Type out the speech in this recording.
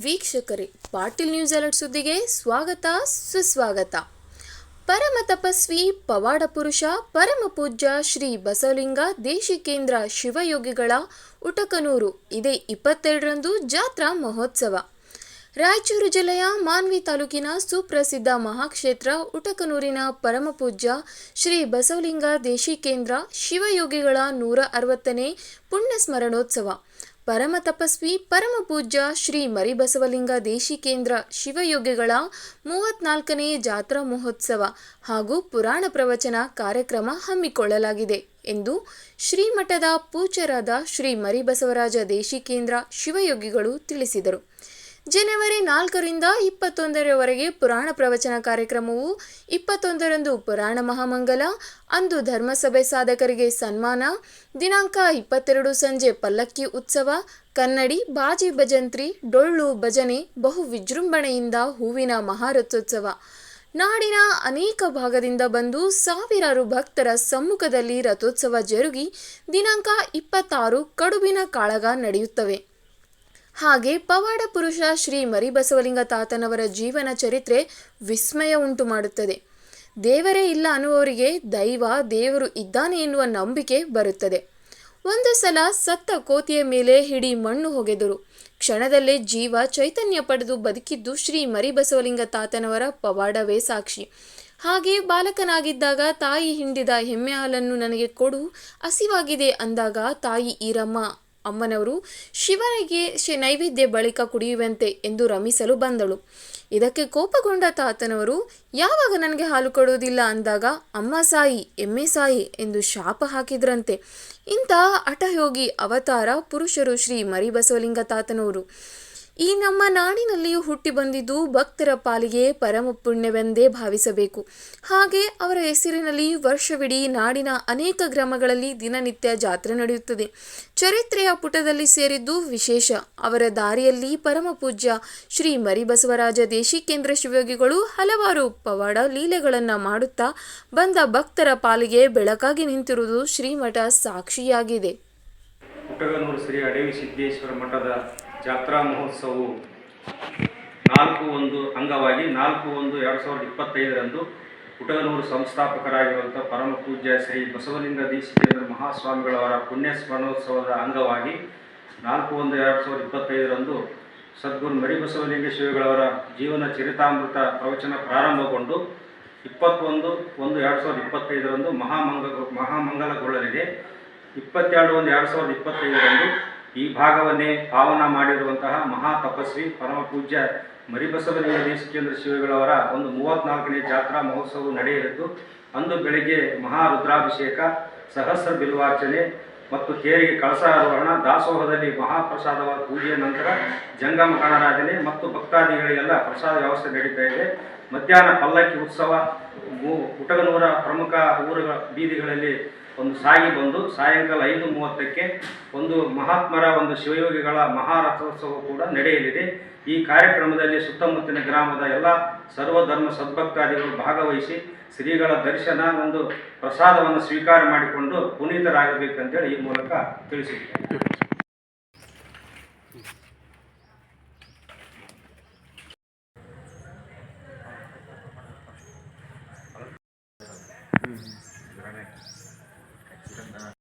ವೀಕ್ಷಕರೇ, Patil news alert ಸುದ್ದಿಗೆ ಸ್ವಾಗತ, ಸುಸ್ವಾಗತ. ಪರಮ ತಪಸ್ವಿ, ಪವಾಡ ಪುರುಷ, ಪರಮ ಪೂಜ್ಯ ಶ್ರೀ ಬಸವಲಿಂಗ ದೇಶಿಕೇಂದ್ರ ಶಿವಯೋಗಿಗಳ ಉಟಕನೂರು. ಇದೇ ಇಪ್ಪತ್ತೆರಡರಂದು ಜಾತ್ರಾ ಮಹೋತ್ಸವ. ರಾಯಚೂರು ಜಿಲ್ಲೆಯ ಮಾನ್ವಿ ತಾಲೂಕಿನ ಸುಪ್ರಸಿದ್ಧ ಮಹಾಕ್ಷೇತ್ರ ಉಟಕನೂರಿನ ಪರಮಪೂಜ್ಯ ಶ್ರೀ ಬಸವಲಿಂಗ ದೇಶಿಕೇಂದ್ರ ಶಿವಯೋಗಿಗಳ ನೂರ ಅರವತ್ತನೇ ಪುಣ್ಯ ಸ್ಮರಣೋತ್ಸವ ಪರಮ ತಪಸ್ವಿ, ಪರಮ ಪೂಜ್ಯ ಶ್ರೀ ಮರಿಬಸವಲಿಂಗ ದೇಶಿಕೇಂದ್ರ ಶಿವಯೋಗಿಗಳ ಮೂವತ್ನಾಲ್ಕನೇ ಜಾತ್ರಾ ಮಹೋತ್ಸವ ಹಾಗೂ ಪುರಾಣ ಪ್ರವಚನ ಕಾರ್ಯಕ್ರಮ ಹಮ್ಮಿಕೊಳ್ಳಲಾಗಿದೆ ಎಂದು ಶ್ರೀಮಠದ ಪೂಜ್ಯರಾದ ಶ್ರೀ ಮರಿಬಸವರಾಜ ದೇಶಿಕೇಂದ್ರ ಶಿವಯೋಗಿಗಳು ತಿಳಿಸಿದರು. ಜನವರಿ ನಾಲ್ಕರಿಂದ ಇಪ್ಪತ್ತೊಂದರವರೆಗೆ ಪುರಾಣ ಪ್ರವಚನ ಕಾರ್ಯಕ್ರಮವು ಇಪ್ಪತ್ತೊಂದರಂದು ಪುರಾಣ ಮಹಾಮಂಗಲ, ಅಂದು ಧರ್ಮಸಭೆ ಸಾಧಕರಿಗೆ ಸನ್ಮಾನ, ದಿನಾಂಕ ಇಪ್ಪತ್ತೆರಡು ಸಂಜೆ ಪಲ್ಲಕ್ಕಿ ಉತ್ಸವ, ಕನ್ನಡಿ, ಬಾಜಿ ಭಜಂತ್ರಿ, ಡೊಳ್ಳು ಭಜನೆ, ಬಹು ವಿಜೃಂಭಣೆಯಿಂದ ಹೂವಿನ ಮಹಾರಥೋತ್ಸವ. ನಾಡಿನ ಅನೇಕ ಭಾಗದಿಂದ ಬಂದು ಸಾವಿರಾರು ಭಕ್ತರ ಸಮ್ಮುಖದಲ್ಲಿ ರಥೋತ್ಸವ ಜರುಗಿ ದಿನಾಂಕ ಇಪ್ಪತ್ತಾರು ಕಡುಬಿನ ಕಾಳಗ ನಡೆಯುತ್ತವೆ. ಹಾಗೆ ಪವಾಡ ಪುರುಷ ಶ್ರೀ ಮರಿಬಸವಲಿಂಗ ತಾತನವರ ಜೀವನ ಚರಿತ್ರೆ ವಿಸ್ಮಯ ಉಂಟು ಮಾಡುತ್ತದೆ. ದೇವರೇ ಇಲ್ಲ ಅನ್ನುವವರಿಗೆ ದೈವ ದೇವರು ಇದ್ದಾನೆ ಎನ್ನುವ ನಂಬಿಕೆ ಬರುತ್ತದೆ. ಒಂದು ಸಲ ಸತ್ತ ಕೋತಿಯ ಮೇಲೆ ಹಿಡಿ ಮಣ್ಣು ಹೊಗೆದರು. ಕ್ಷಣದಲ್ಲೇ ಜೀವ ಚೈತನ್ಯ ಪಡೆದು ಬದುಕಿದ್ದು ಶ್ರೀ ಮರಿಬಸವಲಿಂಗ ತಾತನವರ ಪವಾಡವೇ ಸಾಕ್ಷಿ. ಹಾಗೆ ಬಾಲಕನಾಗಿದ್ದಾಗ ತಾಯಿ ಹಿಂಡಿದ ಹೆಮ್ಮೆ ಹಾಲನ್ನು ನನಗೆ ಕೊಡು, ಹಸಿವಾಗಿದೆ ಅಂದಾಗ ತಾಯಿ ಈರಮ್ಮ. ಅಮ್ಮನವರು ಶಿವನಿಗೆ ಶಿ ನೈವೇದ್ಯ ಬಳಿಕ ಕುಡಿಯುವಂತೆ ಎಂದು ರಮಿಸಲು ಬಂದಳು. ಇದಕ್ಕೆ ಕೋಪಗೊಂಡ ತಾತನವರು, ಯಾವಾಗ ನನಗೆ ಹಾಲು ಕೊಡುವುದಿಲ್ಲ? ಅಂದಾಗ, ಅಮ್ಮ ಸಾಯಿ, ಎಮ್ಮೆ ಸಾಯಿ ಎಂದು ಶಾಪ ಹಾಕಿದ್ರಂತೆ. ಇಂತಹ ಹಠಯೋಗಿ ಅವತಾರ ಪುರುಷರು ಶ್ರೀ ಮರಿಬಸವಲಿಂಗ ತಾತನವರು. ಈ ನಮ್ಮ ನಾಡಿನಲ್ಲಿಯೂ ಹುಟ್ಟಿ ಬಂದಿದ್ದು ಭಕ್ತರ ಪಾಲಿಗೆ ಪರಮ ಪುಣ್ಯವೆಂದೇ ಭಾವಿಸಬೇಕು. ಹಾಗೆ ಅವರ ಹೆಸರಿನಲ್ಲಿ ವರ್ಷವಿಡೀ ನಾಡಿನ ಅನೇಕ ಗ್ರಾಮಗಳಲ್ಲಿ ದಿನನಿತ್ಯ ಜಾತ್ರೆ ನಡೆಯುತ್ತದೆ. ಚರಿತ್ರೆಯ ಪುಟದಲ್ಲಿ ಸೇರಿದ್ದು ವಿಶೇಷ. ಅವರ ದಾರಿಯಲ್ಲಿ ಪರಮ ಪೂಜ್ಯ ಶ್ರೀ ಮರಿಬಸವರಾಜ ದೇಶಿಕೇಂದ್ರ ಶಿವಯೋಗಿಗಳು ಹಲವಾರು ಪವಾಡ ಲೀಲೆಗಳನ್ನು ಮಾಡುತ್ತಾ ಬಂದ ಭಕ್ತರ ಪಾಲಿಗೆ ಬೆಳಕಾಗಿ ನಿಂತಿರುವುದು ಶ್ರೀಮಠ ಸಾಕ್ಷಿಯಾಗಿದೆ. ಶ್ರೀ ಅಡವಿ ಸಿದ್ದೇಶ್ವರ ಮಠದ ಜಾತ್ರಾ ಮಹೋತ್ಸವವು ನಾಲ್ಕು ಒಂದು ಅಂಗವಾಗಿ ನಾಲ್ಕು ಒಂದು ಎರಡು ಸಾವಿರದ ಇಪ್ಪತ್ತೈದರಂದು ಕುಟಗನೂರು ಸಂಸ್ಥಾಪಕರಾಗಿರುವಂಥ ಪರಮ ಪೂಜ್ಯ ಶ್ರೀ ಬಸವಲಿಂಗ ದೀಕ್ಷಿತೇಂದ್ರ ಮಹಾಸ್ವಾಮಿಗಳವರ ಪುಣ್ಯ ಸ್ಮರಣೋತ್ಸವದ ಅಂಗವಾಗಿ ನಾಲ್ಕು ಒಂದು ಎರಡು ಸಾವಿರದ ಇಪ್ಪತ್ತೈದರಂದು ಸದ್ಗುರು ಮರಿಬಸವಲಿಂಗ ಶ್ರೀಗಳವರ ಜೀವನ ಚರಿತಾಮೃತ ಪ್ರವಚನ ಪ್ರಾರಂಭಗೊಂಡು ಇಪ್ಪತ್ತೊಂದು ಒಂದು ಎರಡು ಸಾವಿರದ ಇಪ್ಪತ್ತೈದರಂದು ಮಹಾಮಂಗ ಮಹಾಮಂಗಲಗೊಳ್ಳಲಿದೆ. ಇಪ್ಪತ್ತೆರಡು ಒಂದು ಎರಡು ಸಾವಿರದ ಇಪ್ಪತ್ತೈದರಂದು ಈ ಭಾಗವನ್ನೇ ಪಾವನ ಮಾಡಿರುವಂತಹ ಮಹಾ ತಪಸ್ವಿ ಪರಮ ಪೂಜ್ಯ ಮರಿಬಸವಲಿಂಗ ದೇಶಿಕೇಂದ್ರ ಶಿವಗಳವರ ಒಂದು ಮೂವತ್ನಾಲ್ಕನೇ ಜಾತ್ರಾ ಮಹೋತ್ಸವ ನಡೆಯಲಿದ್ದು, ಅಂದು ಬೆಳಿಗ್ಗೆ ಮಹಾ ರುದ್ರಾಭಿಷೇಕ ಸಹಸ್ರ ಬಿಲ್ವಾರ್ಚನೆ ಮತ್ತು ತೇರಿಗೆ ಕಳಸಾರೋಹಣ, ದಾಸೋಹದಲ್ಲಿ ಮಹಾಪ್ರಸಾದವಾದ ಪೂಜೆಯ ನಂತರ ಜಂಗಮ ಗಣರಾಜನೆ ಮತ್ತು ಭಕ್ತಾದಿಗಳಿಗೆಲ್ಲ ಪ್ರಸಾದ ವ್ಯವಸ್ಥೆ ನಡೀತಾ ಇದೆ. ಮಧ್ಯಾಹ್ನ ಪಲ್ಲಕ್ಕಿ ಉತ್ಸವ ಕುಟಗನೂರ ಪ್ರಮುಖ ಊರುಗಳ ಬೀದಿಗಳಲ್ಲಿ ಒಂದು ಸಾಗಿ ಬಂದು ಸಾಯಂಕಾಲ ಐದು ಮೂವತ್ತಕ್ಕೆ ಒಂದು ಮಹಾತ್ಮರ ಒಂದು ಶಿವಯೋಗಿಗಳ ಮಹಾರಥೋತ್ಸವ ಕೂಡ ನಡೆಯಲಿದೆ. ಈ ಕಾರ್ಯಕ್ರಮದಲ್ಲಿ ಸುತ್ತಮುತ್ತಲಿನ ಗ್ರಾಮದ ಎಲ್ಲ ಸರ್ವಧರ್ಮ ಸದ್ಭಕ್ತಾದಿಗಳು ಭಾಗವಹಿಸಿ ಶ್ರೀಗಳ ದರ್ಶನ ಒಂದು ಪ್ರಸಾದವನ್ನು ಸ್ವೀಕಾರ ಮಾಡಿಕೊಂಡು ಪುನೀತರಾಗಬೇಕಂತೇಳಿ ಈ ಮೂಲಕ ತಿಳಿಸಿದ್ದೇನೆ. Nah.